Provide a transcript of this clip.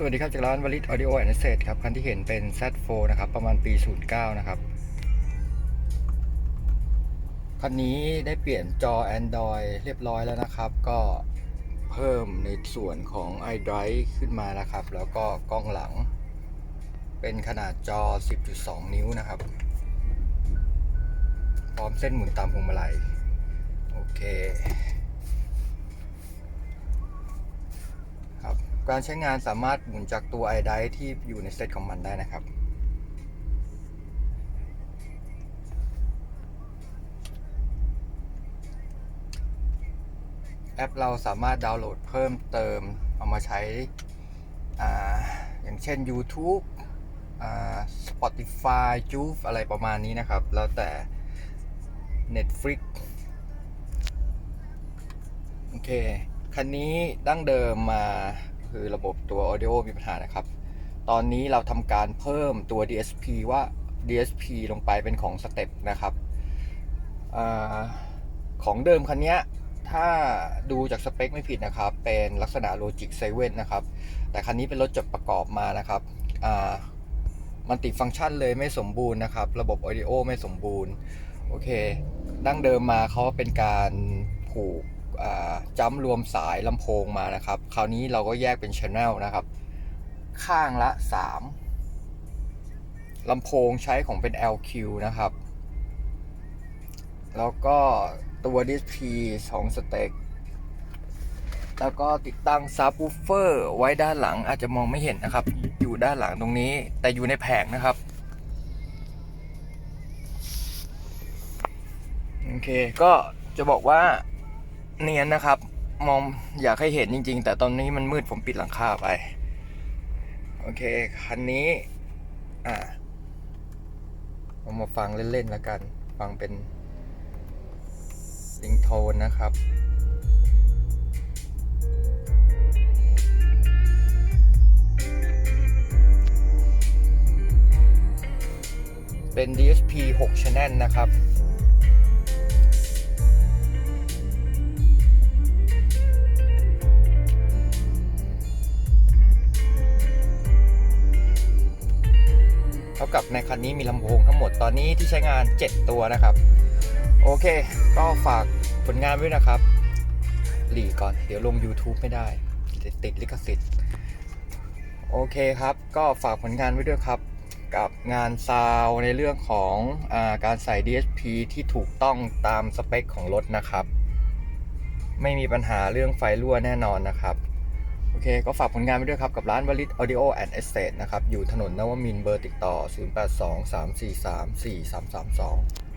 สวัสดีครับจากร้านวลิตออดิโอแอนด์เซตครับคันที่เห็นเป็น Z4 นะครับประมาณปี 09 นะครับ คันนี้ได้เปลี่ยนจอ Android เรียบร้อยแล้วนะครับ ก็เพิ่มในส่วนของ iDrive ขึ้นมานะครับ แล้วก็กล้องหลัง เป็นขนาดจอ 10.2 นิ้วนะครับ พร้อมเส้นหมุนตามพวงมาลัยโอเค การใช้งานสามารถหมุนจากตัว iDrive ที่อยู่ในเซตของมันได้นะครับ แอปเราสามารถดาวน์โหลดเพิ่มเติมเอามาใช้อ่าอย่างเช่น YouTube อ่า Spotify j u v อะไรประมาณนี้นะครับ แล้วแต่ Netflix โอเค คันนี้ดั้งเดิมมา คือระบบตัว Audio มีปัญหานะครับ ตอนนี้เราทำการเพิ่มตัว DSP ว่า DSP ลงไปเป็นของ Step นะครับอของเดิมคันนี้ถ้าดูจากสเปคไม่ผิดนะครับ เป็นลักษณะ Logic 7 นะครับ แต่คันนี้เป็นรถจดประกอบมานะครับมันติดฟังก์ชันเลยไม่สมบูรณ์นะครับ ระบบ Audio ไม่สมบูรณ์ โอเค ดั้งเดิมมาเขาเป็นการผูก จัมรวมสายลำโพงมานะครับ คราวนี้เราก็แยกเป็นช ANNEL นะครับ ข้างละ 3ลำโพงใช้ของเป็น LQ นะครับ แล้วก็ตัว DSP 2สเต็กแล้วก็ติดตั้งซับ w ูเฟอร์ไว้ด้านหลังอาจจะมองไม่เห็นนะครับ อยู่ด้านหลังตรงนี้ แต่อยู่ในแผงนะครับโอเค ก็จะบอกว่า เนียนนะครับ มองอยากให้เห็นจริง ๆ แต่ตอนนี้มันมืดผมปิดหลังคาไป โอเค คันนี้ อ่าเรามาฟังเล่นๆแล้วกัน ฟังเป็นลิงโทนนะครับเป็น DSP 6 Channel นะครับากับในคันนี้มีลำโพงทั้งหมดตอนนี้ที่ใช้งาน 7 ตัวนะครับ โอเค ก็ฝากผลงานไว้นะครับ หลีก่อน เดี๋ยวลง YouTube ไม่ได้ ติดลิขสิทธิ์ โอเคครับ ก็ฝากผลงานไว้ด้วยครับ กับงานซาวในเรื่องของอาการใส่ DSP ที่ถูกต้องตามสเปคของรถนะครับ ไม่มีปัญหาเรื่องไฟรั่วแน่นอนนะครับ อเคก็ฝากผลงานไปด้วยครับ กับร้านวลิต Audio and Estate นะครับ อยู่ถนนนวมินเบอร์ติดต่อ 0823434332